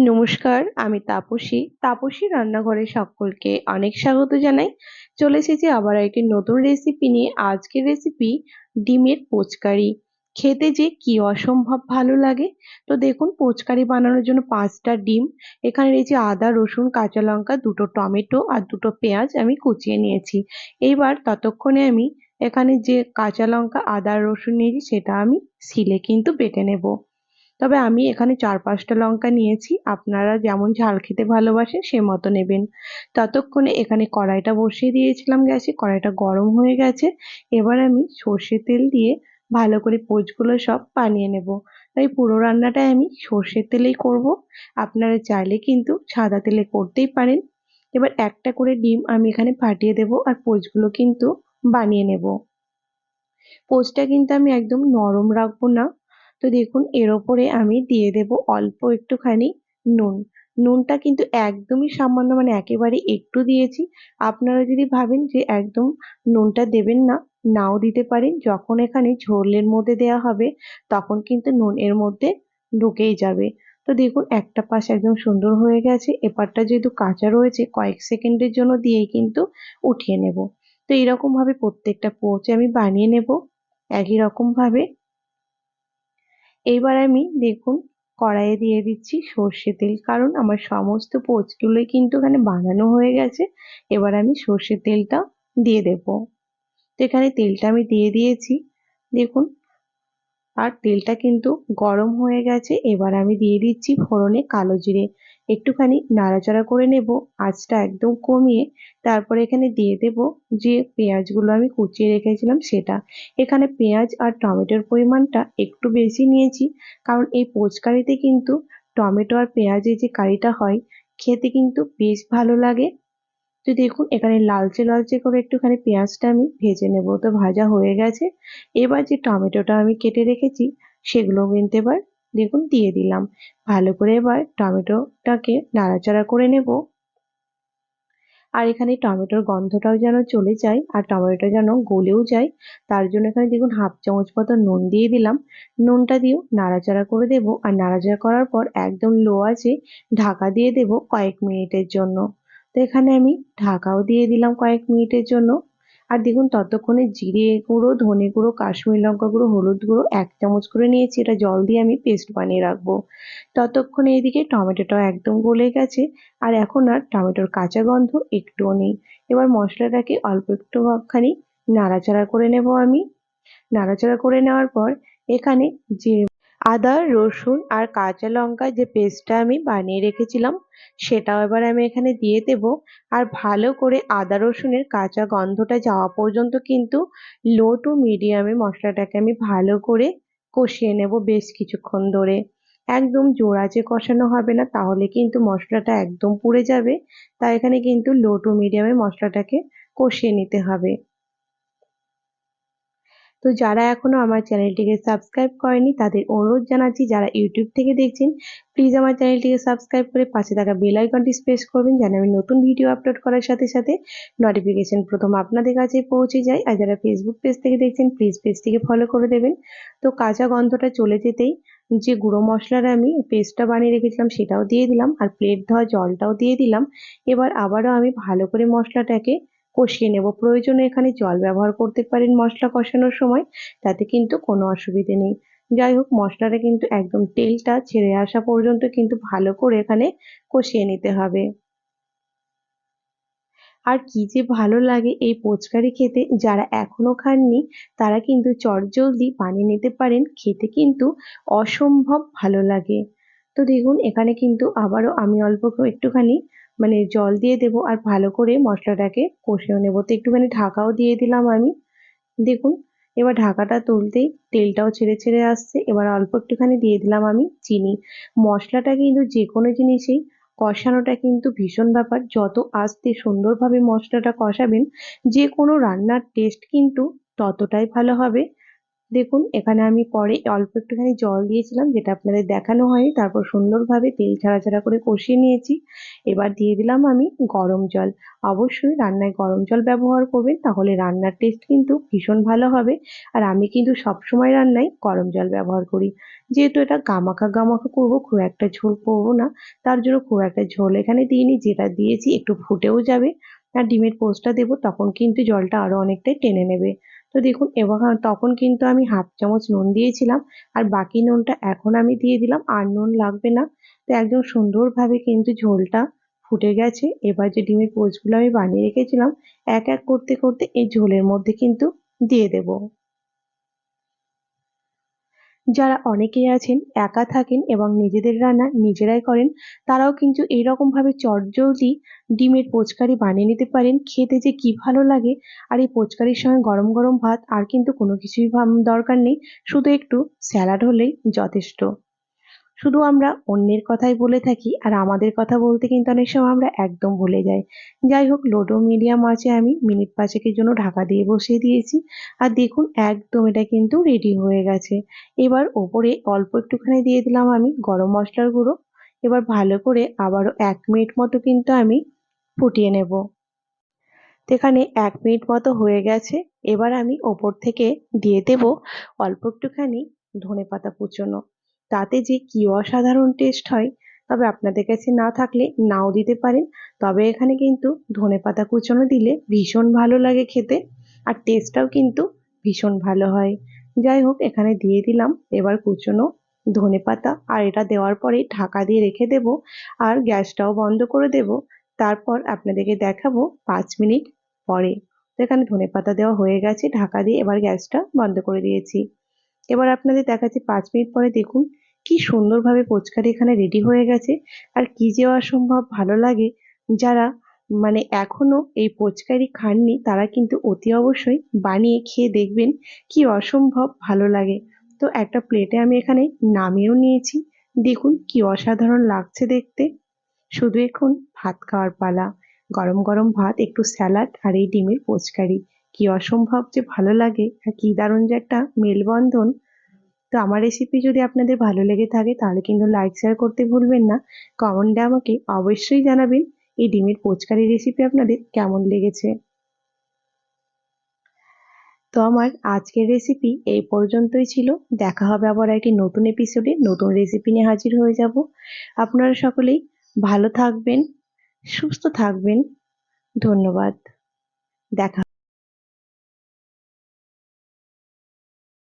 নমস্কার, আমি তাপসী। তাপসী রান্নাঘরে সকলকে অনেক স্বাগত জানাই। চলে এসেছি আবার একটি নতুন রেসিপি নিয়ে। আজকের রেসিপি ডিমের পোচকারি। খেতে যে কি অসম্ভব ভালো লাগে। তো দেখুন, পোচকারি বানানোর জন্য পাঁচটা ডিম। এখানে রয়েছে আদা, রসুন, কাঁচা লঙ্কা, দুটো টমেটো আর দুটো পেঁয়াজ আমি কুচিয়ে নিয়েছি। এইবার ততক্ষণে আমি এখানে যে কাঁচা লঙ্কা, আদা, রসুন নিয়েছি, সেটা আমি শিলে কিন্তু বেটে নেব। তবে আমি এখানে চার পাঁচটা লঙ্কা নিয়েছি। আপনারা যেমন ঝাল খেতে ভালোবাসেন সে মতো নেবেন। ততক্ষণে এখানে কড়াইটা বসিয়ে দিয়েছিলাম গ্যাসে। কড়াইটা গরম হয়ে গেছে। এবার আমি সর্ষে তেল দিয়ে ভালো করে পোচগুলো সব বানিয়ে নেব। তাই পুরো রান্নাটাই আমি সর্ষের তেলেই করব। আপনারা চাইলে কিন্তু সাদা তেলে করতেই পারেন। এবার একটা করে ডিম আমি এখানে ফাটিয়ে দেব আর পোচগুলো কিন্তু বানিয়ে নেব। পোচটা কিন্তু আমি একদম নরম রাখব না। তো দেখুন, এর ওপরে আমি দিয়ে দেব অল্প একটুখানি নুন। নুনটা কিন্তু একদমই সামান্য মানে একেবারে একটু দিয়েছি। আপনারা যদি ভাবেন যে একদম নুনটা দেবেন না, নাও দিতে পারেন। যখন এখানে ঝোলের মধ্যে দেওয়া হবে, তখন কিন্তু নুন এর মধ্যে ঢুকেই যাবে। তো দেখুন, একটা পাশ একদম সুন্দর হয়ে গেছে। এপারটা যেহেতু কাঁচা রয়েছে, কয়েক সেকেন্ডের জন্য দিয়েই কিন্তু উঠিয়ে নেব। তো এইরকমভাবে প্রত্যেকটা পোচ আমি বানিয়ে নেব। একই রকমভাবে এইবার আমি দেখুন কড়াইয়ে দিয়ে দিচ্ছি সর্ষে তেল, কারণ আমার সমস্ত পোচগুলোই কিন্তু এখানে বানানো হয়ে গেছে। এবার আমি সর্ষের তেলটা দিয়ে দেব। তো এখানে তেলটা আমি দিয়ে দিয়েছি। দেখুন আর তেলটা কিন্তু গরম হয়ে গেছে। এবার আমি দিয়ে দিচ্ছি ফোড়নে কালো জিরে। একটুখানি নাড়াচাড়া করে নেব। আঁচটা একদম কমিয়ে তারপরে এখানে দিয়ে দেব যে পেঁয়াজগুলো আমি কুচিয়ে রেখেছিলাম সেটা। এখানে পেঁয়াজ আর টমেটোর পরিমাণটা একটু বেশি নিয়েছি। কারণ এই পোচকারিতে কিন্তু টমেটো আর পেঁয়াজের যে কারিটা হয়, খেতে কিন্তু বেশ ভালো লাগে। তো দেখুন, এখানে লালচে লালচে করে একটুখানি পেঁয়াজটা আমি ভেজে নেব। তো ভাজা হয়ে গেছে। এবার যে টমেটোটা আমি কেটে রেখেছি, সেগুলো কিন্তু এবার দেখুন দিয়ে দিলাম। ভালো করে এবার টমেটোটাকে নাড়াচাড়া করে নেব। আর এখানে টমেটোর গন্ধটাও যেন চলে যায়, আর টমেটোটা যেন গলেও যায়, তার জন্য এখানে দেখুন হাফ চামচ মতো নুন দিয়ে দিলাম। নুনটা দিয়েও নাড়াচাড়া করে দেব। আর নাড়াচাড়া করার পর একদম লো আছে ঢাকা দিয়ে দেব কয়েক মিনিটের জন্য। তো এখানে আমি ঢাকাও দিয়ে দিলাম কয়েক মিনিটের জন্য। আর দেখুন, ততক্ষণে জিরে গুঁড়ো, ধনে গুঁড়ো, কাশ্মীর লঙ্কা গুঁড়ো, হলুদ গুঁড়ো এক চামচ করে নিয়েছি। এটা জল দিয়ে আমি পেস্ট বানিয়ে রাখব। ততক্ষণে এদিকে টমেটোটাও একদম গলে গেছে। আর এখন আর টমেটোর কাঁচা গন্ধ একটুও নেই। এবার মশলাটাকে অল্প একটু একটুখানি নাড়াচাড়া করে নেব আমি। নাড়াচাড়া করে নেওয়ার পর এখানে যে আদা, রসুন আর কাঁচা লঙ্কা যে পেস্টটা আমি বানিয়ে রেখেছিলাম, সেটাও এবার আমি এখানে দিয়ে দেব। আর ভালো করে আদা, রসুনের কাঁচা গন্ধটা যাওয়া পর্যন্ত কিন্তু লো টু মিডিয়ামে মশলাটাকে আমি ভালো করে কষিয়ে নেব বেশ কিছুক্ষণ ধরে। একদম জোর আঁচে কষানো হবে না, তাহলে কিন্তু মশলাটা একদম পুড়ে যাবে। তাই এখানে কিন্তু লো টু মিডিয়ামে মশলাটাকে কষিয়ে নিতে হবে। তো যারা এখনও আমার চ্যানেলটিকে সাবস্ক্রাইব করেনি, তাদের অনুরোধ জানাচ্ছি যারা ইউটিউব থেকে দেখছেন প্লিজ আমার চ্যানেলটিকে সাবস্ক্রাইব করে পাশে থাকা বেল আইকনটি প্রেস করবেন যেন আমি নতুন ভিডিও আপলোড করার সাথে সাথে নোটিফিকেশন প্রথম আপনাদের কাছে পৌঁছে যায়। আর যারা ফেসবুক পেজ থেকে দেখছেন প্লিজ পেজটিকে ফলো করে দেবেন। তো কাঁচা গন্ধটা চলে যেতেই যে গুঁড়ো মশলার আমি পেস্টটা বানিয়ে রেখেছিলাম, সেটাও দিয়ে দিলাম। আর প্লেট ধোয়া জলটাও দিয়ে দিলাম। এবার আবারও আমি ভালো করে মশলাটাকে কষিয়ে নেব। প্রয়োজনে এখানে জল ব্যবহার করতে পারেন মশলা কষানোর সময়, তাতে কিন্তু কোনো অসুবিধে নেই। যাই হোক, মশলাটা কিন্তু একদম তেলটা ছেড়ে আসা পর্যন্ত কিন্তু ভালো করে এখানে কষিয়ে নিতে হবে। আর কি যে ভালো লাগে এই পোচকারি খেতে, যারা এখনও খাননি, তারা কিন্তু চটজলদি বানিয়ে নিতে পারেন, খেতে কিন্তু অসম্ভব ভালো লাগে। তো দেখুন, এখানে কিন্তু আবারও আমি অল্প একটুখানি মানে জল দিয়ে দেব আর ভালো করে মশলাটাকে কষিয়ে নেব। তো একটুখানি ঢাকাও দিয়ে দিলাম আমি। দেখুন, এবার ঢাকাটা তুলতেই তেলটাও ছেড়ে ছেড়ে আসছে। এবার অল্প একটুখানি দিয়ে দিলাম আমি চিনি। মশলাটা কিন্তু যে কোনো জিনিসেই কষানোটা কিন্তু ভীষণ ব্যাপার। যত আস্তে সুন্দরভাবে মশলাটা কষাবেন, যে কোনো রান্নার টেস্ট কিন্তু ততটাই ভালো হবে। দেখুন, এখানে আমি পরে অল্প একটুখানি জল দিয়েছিলাম, যেটা আপনাদের দেখানো হয়নি। তারপর সুন্দরভাবে তেল ছাড়া ছাড়া করে কষিয়ে নিয়েছি। এবার দিয়ে দিলাম আমি গরম জল। অবশ্যই রান্নায় গরম জল ব্যবহার করবেন, তাহলে রান্নার টেস্ট কিন্তু ভীষণ ভালো হবে। আর আমি কিন্তু সবসময় রান্নায় গরম জল ব্যবহার করি। যেহেতু এটা গামাখা গামাখা করব, খুব একটা ঝোল করব না। তার জন্য খুব একটা ঝোল এখানে দিইনি, যেটা দিয়েছি একটু ফুটেও যাবে। আর ডিমের পোস্টটা দেবো, তখন কিন্তু জলটা আরও অনেকটাই টেনে নেবে। তো দেখুন এবং তখন কিন্তু আমি হাফ চামচ নুন দিয়েছিলাম, আর বাকি নুনটা এখন আমি দিয়ে দিলাম, আর নুন লাগবে না। তো একদম সুন্দরভাবে কিন্তু ঝোলটা ফুটে গেছে। এবার যে ডিমের পোচগুলো আমি বানিয়ে রেখেছিলাম, এক এক করতে করতে এই ঝোলের মধ্যে কিন্তু দিয়ে দেব। যারা অনেকেই আছেন, একা থাকেন এবং নিজেদের রান্না নিজেরাই করেন, তারাও কিন্তু এইরকমভাবে চটজলদি ডিমের পোচকারি বানিয়ে নিতে পারেন। খেতে যে কি ভালো লাগে আর এই পোচকারির সঙ্গে গরম গরম ভাত আর কিন্তু কোনো কিছুই দরকার নেই। শুধু একটু স্যালাড হলেই যথেষ্ট। শুধু আমরা অন্যের কথাই বলে থাকি আর আমাদের কথা বলতে কিন্তু অনেক সময় আমরা একদম ভুলে যাই। যাই হোক লোডো মিডিয়াম আছে আমি, মিনিট পাঁচেকের জন্য ঢাকা দিয়ে বসিয়ে দিয়েছি। আর দেখুন, একদম এটা কিন্তু রেডি হয়ে গেছে। এবার ওপরে অল্প একটুখানি দিয়ে দিলাম আমি গরম মশলার গুঁড়ো। এবার ভালো করে আবারও এক মিনিট মতো কিন্তু আমি ফুটিয়ে নেব। এখানে এক মিনিট মতো হয়ে গেছে। এবার আমি ওপর থেকে দিয়ে দেব অল্প একটুখানি ধনে পাতা কুচোনো। তাতে যে কি অসাধারণ টেস্ট হয়, তবে আপনাদের কাছে না থাকলে নাও দিতে পারেন। তবে এখানে কিন্তু ধনে পাতা কুচোনো দিলে ভীষণ ভালো লাগে খেতে আর টেস্টটাও কিন্তু ভীষণ ভালো হয়। যাই হোক, এখানে দিয়ে দিলাম। এবার কুচনো ধনে পাতা আর এটা দেওয়ার পরে ঢাকা দিয়ে রেখে দেব আর গ্যাসটাও বন্ধ করে দেব। তারপর আপনাদেরকে দেখাবো পাঁচ মিনিট পরে। তো এখানে ধনে পাতা দেওয়া হয়ে গেছে, ঢাকা দিয়ে এবার গ্যাসটা বন্ধ করে দিয়েছি। এবার আপনাদের দেখাচ্ছি পাঁচ মিনিট পরে দেখুন কি সুন্দরভাবে পোচকারি এখানে রেডি হয়ে গেছে আর কি যে অসম্ভব ভালো লাগে। যারা মানে এখনও এই পোচকারি খাননি, তারা কিন্তু অতি অবশ্যই বানিয়ে খেয়ে দেখবেন কি অসম্ভব ভালো লাগে। তো একটা প্লেটে আমি এখানে নামিয়েও নিয়েছি। দেখুন কি অসাধারণ লাগছে দেখতে। শুধু এখন ভাত খাওয়ার পালা, গরম গরম ভাত, একটু স্যালাড আর এই ডিমের পোচকারি। কি অসম্ভব যে ভালো লাগে আর কি দারুণ যে একটা মেলবন্ধন। তো আমার রেসিপি যদি আপনাদের ভালো লেগে থাকে, তাহলে কিন্তু লাইক শেয়ার করতে ভুলবেন না। কমেন্টে আমাকে অবশ্যই জানাবেন এই ডিমের পোচকারি রেসিপি আপনাদের কেমন লেগেছে। তো আমার আজকের রেসিপি এই পর্যন্তই ছিল। দেখা হবে আবার একটি নতুন এপিসোডে নতুন রেসিপি নিয়ে হাজির হয়ে যাব। আপনারা সকলেই ভালো থাকবেন, সুস্থ থাকবেন। ধন্যবাদ। দেখা